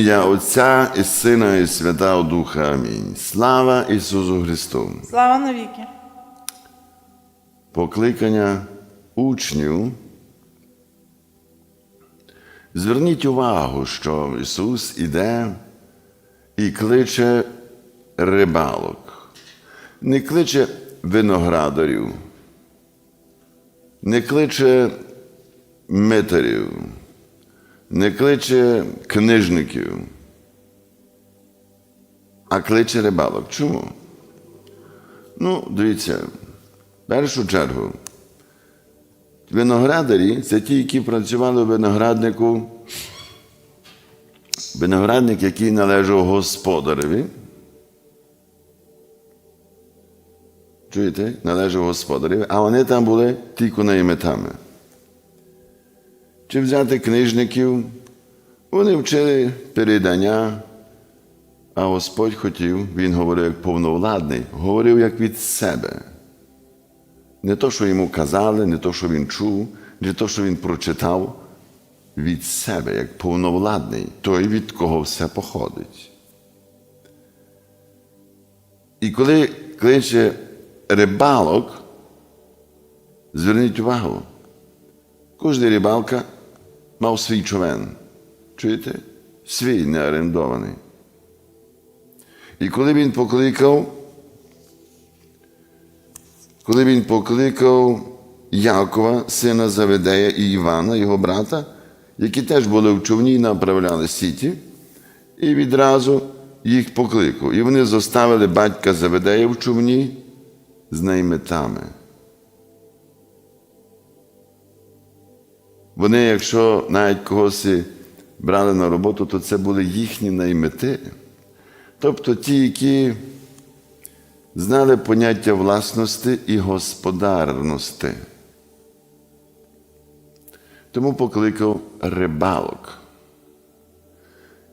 ім'я Отця і Сина, і Святого Духа. Амінь. Слава Ісусу Христу! Слава навіки! Покликання учнів. Зверніть увагу, що Ісус іде і кличе рибалок, не кличе виноградарів, не кличе митарів, не кличе книжників, а кличе рибалок. Чому? Ну, дивіться, в першу чергу, виноградарі це ті, які працювали в винограднику, виноградник, який належав господареві. Чуєте? Належав господареві, а вони там були тільки наймитами. Чи взяти книжників, вони вчили передання, а Господь хотів, Він говорив як повновладний, говорив як від себе. Не то, що йому казали, не то, що він чув, не то, що він прочитав, від себе, як повновладний, той, від кого все походить. І коли кличе рибалок, зверніть увагу, кожна рибалка мав свій човен. Чуєте? Свій не орендований. І коли він покликав, коли він покликав Якова, сина Заведея і Івана, його брата, які теж були в човні і направляли сіті, і відразу їх покликав. І вони зоставили батька Заведея в човні з найметами. Вони, якщо навіть когось брали на роботу, то це були їхні наймети. Тобто ті, які знали поняття власності і господарності. Тому покликав рибалок.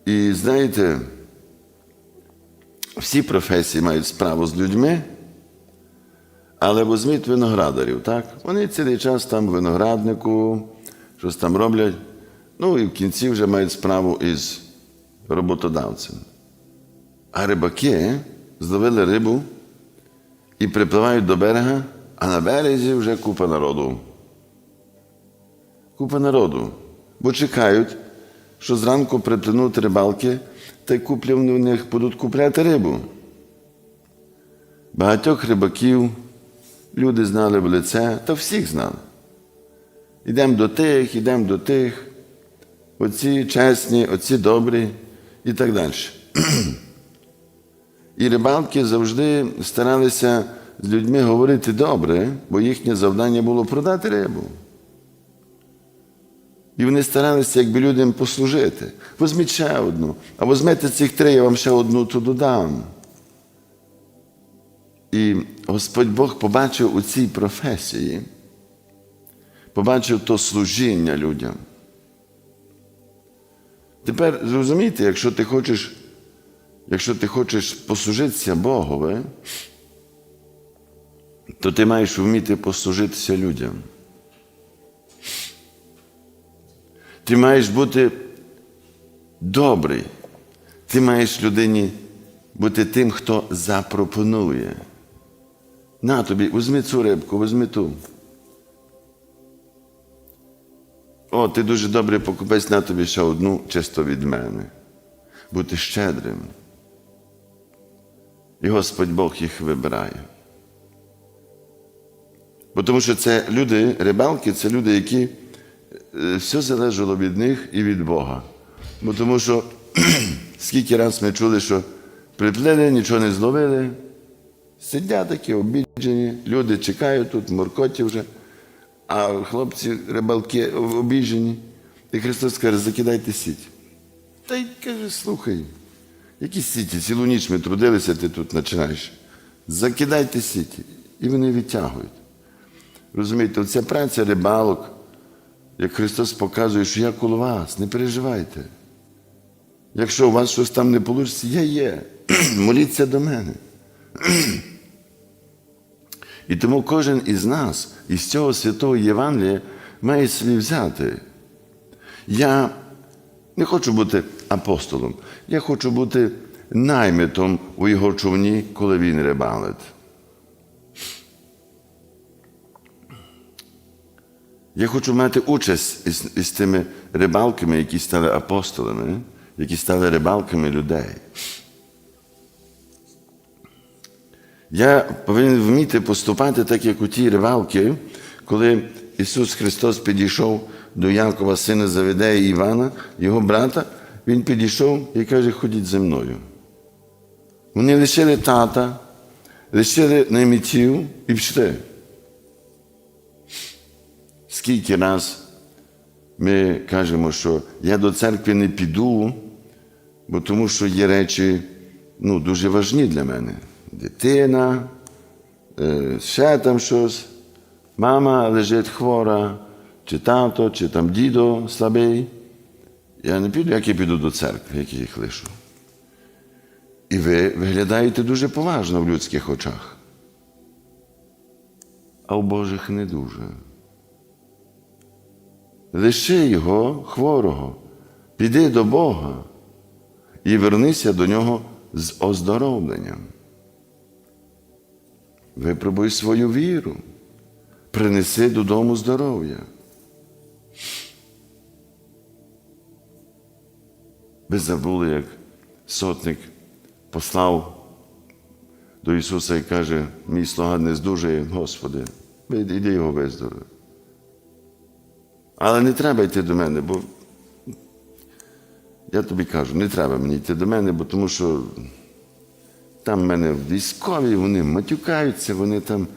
І знаєте, всі професії мають справу з людьми, але візьміть виноградарів, так? Вони цілий час там в винограднику, щось там роблять, ну і в кінці вже мають справу із роботодавцем. А рибаки зловили рибу і припливають до берега, а на березі вже купа народу. Купа народу. Бо чекають, що зранку припливнуть рибалки та й куплять в них будуть купляти рибу. Багатьох рибаків люди знали в лице, та всіх знали. Йдемо до тих, йдемо до тих, оці чесні, оці добрі і так далі. І рибалки завжди старалися з людьми говорити добре, бо їхнє завдання було продати рибу. І вони старалися якби людям послужити. Візьміть ще одну, а візьмете цих три, я вам ще одну то додам. І Господь Бог побачив у цій професії, побачив то служіння людям. Тепер зрозумійте, якщо ти хочеш якщо ти хочеш послужитися Богові, то ти маєш вміти послужитися людям. Ти маєш бути добрий. Ти маєш людині бути тим, хто запропонує. На тобі, візьми цю рибку, візьми ту. О, ти дуже добрий покупець, на тобі ще одну чисто від мене. Бути щедрим. І Господь Бог їх вибирає. Бо тому що це люди, рибалки, це люди, які е, все залежало від них і від Бога. Бо тому що скільки раз ми чули, що приплили, нічого не зловили, сидять такі обіджені, люди чекають тут, моркоті вже, а хлопці, рибалки обіжені. І Христос каже, закидайте сіть. Та й каже, слухай, які сіті? Цілу ніч ми трудилися, ти тут починаєш. Закидайте сіті. І вони відтягують. Розумієте, оця праця рибалок, як Христос показує, що я коло вас, не переживайте. Якщо у вас щось там не вийде, я є. Моліться до мене. І тому кожен із нас із цього святого Євангелія має собі взяти. Я не хочу бути апостолом. Я хочу бути наймитом у його човні, коли він рибалить. Я хочу мати участь із, із тими рибалками, які стали апостолами, які стали рибалками людей. Я повинен вміти поступати так, як у ті рибалки, коли Ісус Христос підійшов до Якова, сина Заведея Івана, його брата, Він підійшов і каже, ходіть зі мною. Вони лишили тата, лишили наймітів і пішли. Скільки раз ми кажемо, що я до церкви не піду, бо тому що є речі ну, дуже важні для мене. Дитина, е, ще там щось, мама лежить хвора, чи тато, чи там дідо слабий. Я не піду, як я піду до церкви, як я їх лишу. І ви виглядаєте дуже поважно в людських очах, а в Божих не дуже. Лиши його хворого, піди до Бога і вернися до нього з оздоровленням. Випробуй свою віру, принеси додому здоров'я. Ви забули, як сотник послав до Ісуса і каже, мій слуга не здужає, Господи, іди його виздорови. Але не треба йти до мене, бо я тобі кажу, не треба мені йти до мене, бо тому що там в мене військові, вони матюкаються, вони там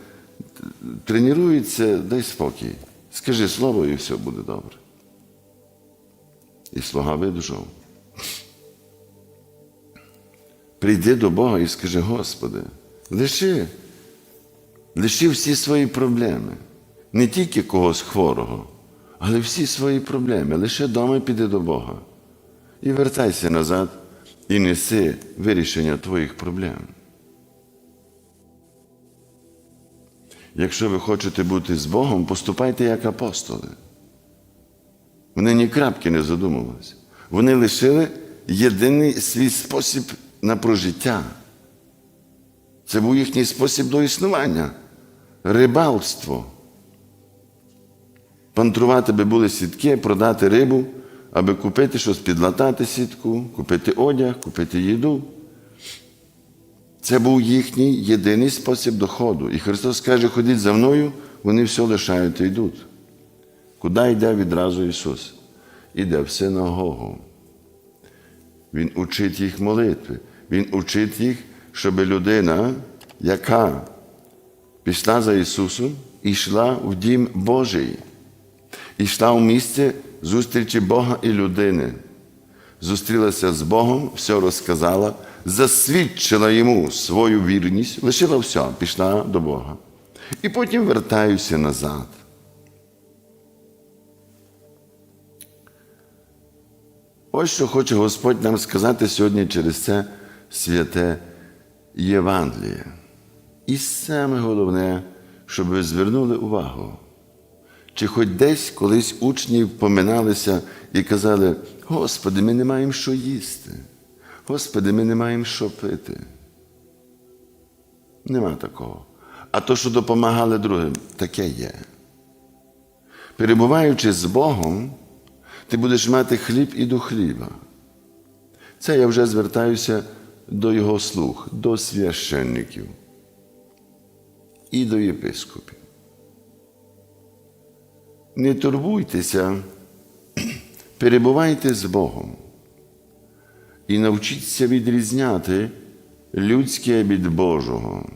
тренуються, дай спокій. Скажи слово, і все буде добре. І слуга видужав. Прийди до Бога і скажи, Господи, лиши, лиши всі свої проблеми, не тільки когось хворого, але всі свої проблеми. Лише дома піди до Бога. І вертайся назад і неси вирішення твоїх проблем. Якщо ви хочете бути з Богом, поступайте як апостоли. Вони ні крапки не задумувалися. Вони лишили єдиний свій спосіб на прожиття. Це був їхній спосіб до існування рибалство. Пантрувати би були сітки, продати рибу, аби купити щось, підлатати сітку, купити одяг, купити їду. Це був їхній єдиний спосіб доходу. І Христос каже, ходіть за мною, вони все лишають і йдуть. Куди йде відразу Ісус? Іде в синагогу. Він учить їх молитви. Він учить їх, щоб людина, яка пішла за Ісусом, йшла в дім Божий, йшла в місце зустрічі Бога і людини. Зустрілася з Богом, все розказала, засвідчила йому свою вірність, лишила все, пішла до Бога. І потім вертаюся назад. Ось що хоче Господь нам сказати сьогодні через це святе Євангеліє. І саме головне, щоб ви звернули увагу, чи хоч десь колись учні поминалися і казали, Господи, ми не маємо що їсти. Господи, ми не маємо що пити. Нема такого. А то, що допомагали другим, таке є. Перебуваючи з Богом, ти будеш мати хліб і до хліба. Це я вже звертаюся до його слуг, до священників і до єпископів. Не турбуйтеся, перебувайте з Богом і навчіться відрізняти людське від Божого.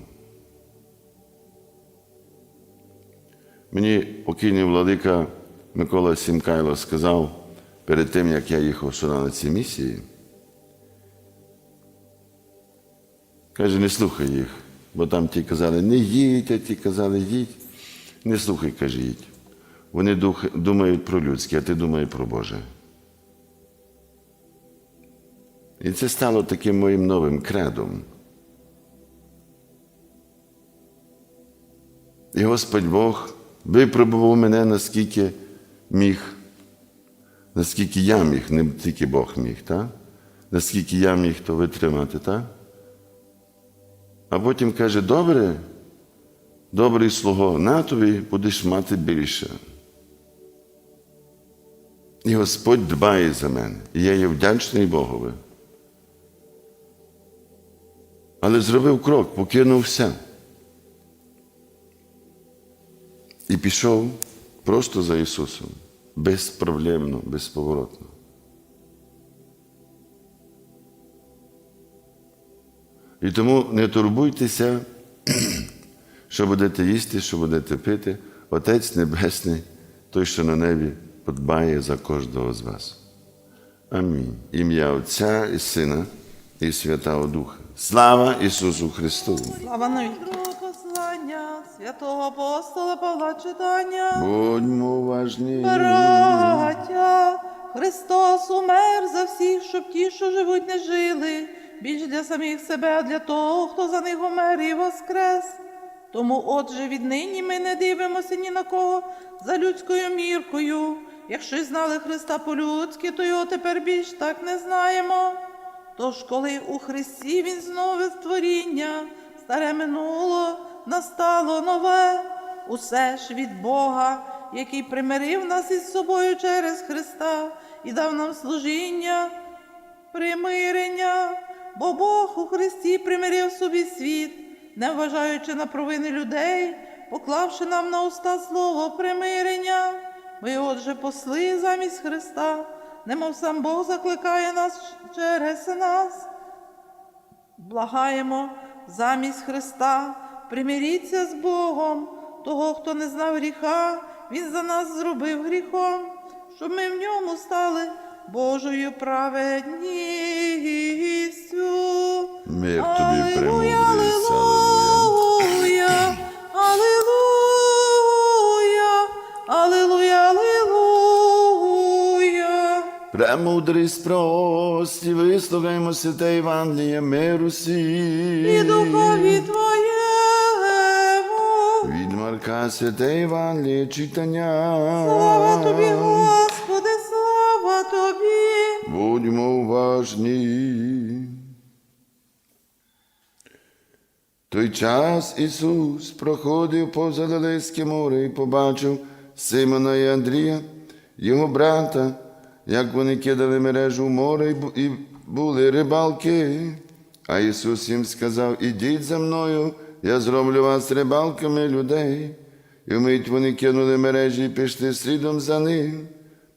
Мені покійний владика Микола Сімкайло сказав перед тим, як я їхав сюди на ці місії. Каже, не слухай їх, бо там ті казали, не їдь, а ті казали, їдь. Не слухай, каже, їдь. Вони думають про людське, а ти думаєш про Боже. І це стало таким моїм новим кредом. І Господь Бог випробував мене, наскільки міг, наскільки я міг, не тільки Бог міг. Так? наскільки я міг то витримати, так? А потім каже, добре, добрий слуго, на тобі будеш мати більше. І Господь дбає за мене. І я є вдячний Богові. Але зробив крок, покинув все. І пішов просто за Ісусом, безпроблемно, безповоротно. І тому не турбуйтеся, що будете їсти, що будете пити. Отець Небесний, той, що на небі, подбає за кожного з вас. Амінь. Ім'я Отця і Сина і Святого Духа. Слава Ісусу Христу! Слава навіть послання, святого апостола Павла читання. Будьмо уважні. Браття, Христос умер за всіх, щоб ті, що живуть, не жили, більш для самих себе, а для того, хто за них умер і воскрес. Тому, отже, віднині ми не дивимося ні на кого за людською міркою. Якщо знали Христа по-людськи, то його тепер більш так не знаємо. Тож, коли у Христі Він знову створіння, старе минуло, настало нове, усе ж від Бога, який примирив нас із собою через Христа і дав нам служіння, примирення, бо Бог у Христі примирив собі світ, не вважаючи на провини людей, поклавши нам на уста слово примирення. Ми, отже, посли замість Христа, немов сам Бог закликає нас через нас. Благаємо замість Христа, примиріться з Богом, того, хто не знав гріха, Він за нас зробив гріхом, щоб ми в ньому стали Божою праведністю. Мир тобі, Премудрість прості, вислухаймо святе Євангеліє миру всім. І духові Твоєму. Від Марка святе Євангеліє читання. Слава тобі, Господи, слава тобі. Будьмо уважні. Той час Ісус проходив повз Галилейське море і побачив Симона і Андрія, його брата, як вони кидали мережу в море і були рибалки. А Ісус їм сказав: Ідіть за мною, я зроблю вас рибалками людей. І вмить вони кинули мережі і пішли слідом за ним.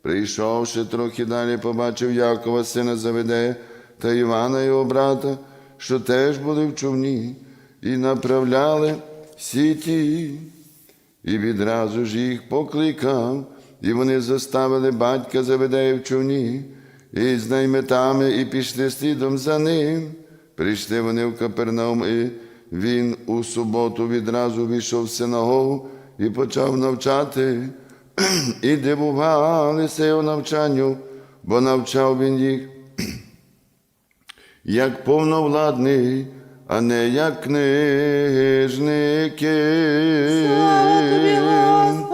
Прийшовши трохи далі, побачив Якова, сина Заведея, та Івана, його брата, що теж були в човні, і направляли сіті. І відразу ж їх покликав, і вони заставили батька Заведея в човні, і з найметами, і пішли слідом за ним. Прийшли вони в Капернаум, і він у суботу відразу війшов в синагогу і почав навчати. І дивувалися його навчанню, бо навчав він їх як повновладний, а не як книжники. Слава тобі,